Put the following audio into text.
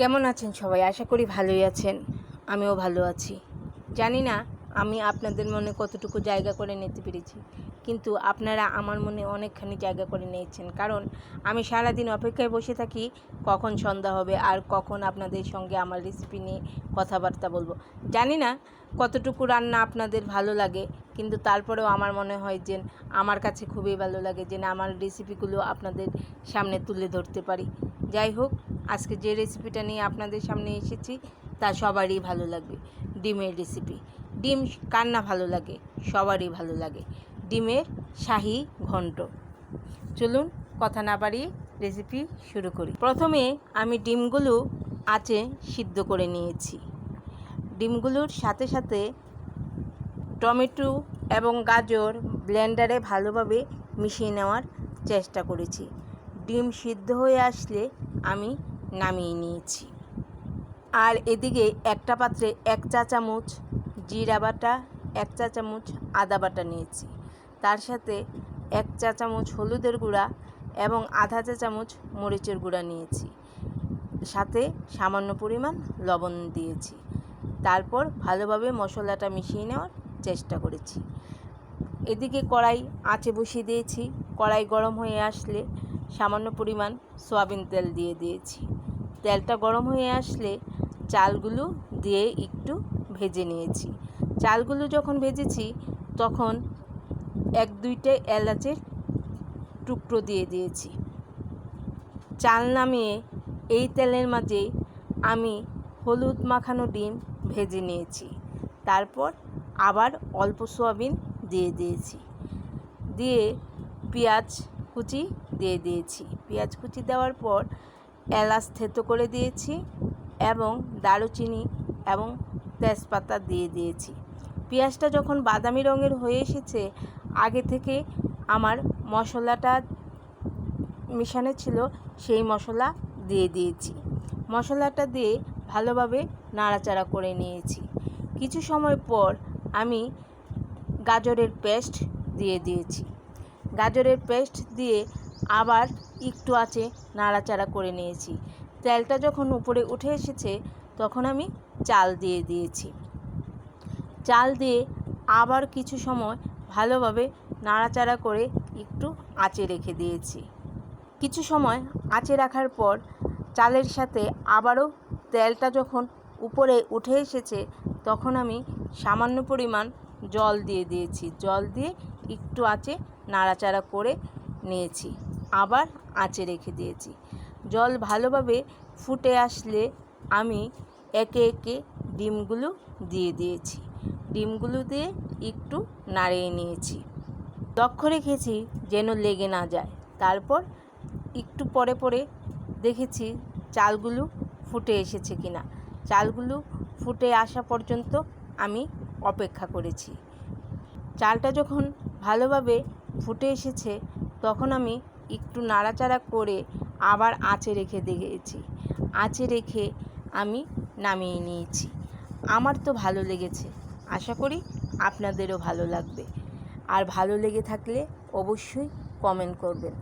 কেমন আছেন সবাই? আশা করি ভালোই আছেন। আমিও ভালো আছি। জানি না আমি আপনাদের মনে কতটুকু জায়গা করে নিতে পেরেছি। কিন্তু আপনারা আমার মনে অনেকখানি জায়গা করে নিয়েছেন। কারণ আমি সারাদিন অপেক্ষায় বসে থাকি, কখন সন্ধ্যা হবে আর কখন আপনাদের সঙ্গে আমার রেসিপি নিয়ে কথাবার্তা বলব। জানি না কতটুকু রান্না আপনাদের ভালো লাগে, কিন্তু তারপরেও আমার মনে হয় যে আমার কাছে খুবই ভালো লাগে যে আমার রেসিপিগুলো আপনাদের সামনে তুলে ধরতে পারি। যাই হোক, আজকে যে রেসিপিটা নিয়ে আপনাদের সামনে এসেছি, তা সবারই ভালো লাগবে, ডিমের রেসিপি ডিম কার না ভালো লাগে, সবারই ভালো লাগে। ডিমের শাহি ঘন্ট। চলুন কথা না বাড়িয়ে রেসিপি শুরু করি। প্রথমে আমি ডিমগুলো আঁচে সিদ্ধ করে নিয়েছি। ডিমগুলোর সাথে সাথে টমেটো এবং গাজর ব্লেন্ডারে ভালোভাবে মিশিয়ে নেওয়ার চেষ্টা করেছি। ডিম সিদ্ধ হয়ে আসলে আমি নামিয়ে নিয়েছি। আর এদিকে একটা পাত্রে এক চা চামচ জিরা বাটা, এক চা চামচ আদা বাটা নিয়েছি। তার সাথে এক চা চামচ হলুদের গুঁড়া এবং আধা চা চামচ মরিচের গুঁড়া নিয়েছি। সাথে সামান্য পরিমাণ লবণ দিয়েছি। তারপর ভালোভাবে মশলাটা মিশিয়ে নেওয়ার চেষ্টা করেছি। এদিকে কড়াই আঁচে বসিয়ে দিয়েছি। কড়াই গরম হয়ে আসলে সামান্য পরিমাণ সয়াবিন তেল দিয়ে দিয়েছি। তেলটা গরম হয়ে আসলে চালগুলো দিয়ে একটু ভেজে নিয়েছি। চালগুলো যখন ভেজেছি, তখন এক দুইটা এলাচের টুকরো দিয়ে দিয়েছি। চাল নামিয়ে এই তেলের মাঝে আমি হলুদ মাখানো ডিম ভেজে নিয়েছি। তারপর আবার অল্প সোয়াবিন দিয়ে দিয়েছি। দিয়ে পেঁয়াজ কুচি দিয়ে দিয়েছি। পেঁয়াজ কুচি দেওয়ার পর এলাচ থেতো করে দিয়েছি এবং দারুচিনি এবং তেজপাতা দিয়ে দিয়েছি। পেঁয়াজটা যখন বাদামি রঙের হয়ে এসেছে, আগে থেকে আমার মশলাটা মিশানো ছিল, সেই মশলা দিয়ে দিয়েছি। মশলাটা দিয়ে ভালোভাবে নাড়াচাড়া করে নিয়েছি। কিছু সময় পর আমি গাজরের পেস্ট দিয়ে দিয়েছি। গাজরের পেস্ট দিয়ে আবার একটু আছে নাড়াচাড়া করে নিয়েছি। তেলটা যখন উপরে উঠে এসেছে, তখন আমি চাল দিয়ে দিয়েছি। চাল দিয়ে আবার কিছু সময় ভালোভাবে নাড়াচাড়া করে একটু আঁচে রেখে দিয়েছি। কিছু সময় আঁচে রাখার পর চালের সাথে আবারও তেলটা যখন উপরে উঠে এসেছে তখন আমি সামান্য পরিমাণ জল দিয়ে দিয়েছি। জল দিয়ে একটু আঁচে নাড়াচাড়া করে নিয়েছি। আবার আঁচে রেখে দিয়েছি। জল ভালোভাবে ফুটে আসলে আমি একে একে ডিমগুলো দিয়ে দিয়েছি। ডিমগুলো দিয়ে একটু নাড়িয়ে নিয়েছি। লক্ষ্য রেখেছি যেন লেগে না যায়। তারপর একটু পরে পরে দেখেছি চালগুলো ফুটে এসেছে কিনা। চালগুলো ফুটে আসা পর্যন্ত আমি অপেক্ষা করেছি। চালটা যখন ভালোভাবে ফুটে এসেছে, তখন আমি একটু নাড়াচাড়া করে আবার আঁচে রেখে দিয়েছি। আঁচে রেখে আমি নামিয়ে নিয়েছি। আমার তো ভালো লেগেছে। আশা করি আপনাদেরও ভালো লাগবে। আর ভালো লেগে থাকলে অবশ্যই কমেন্ট করবেন।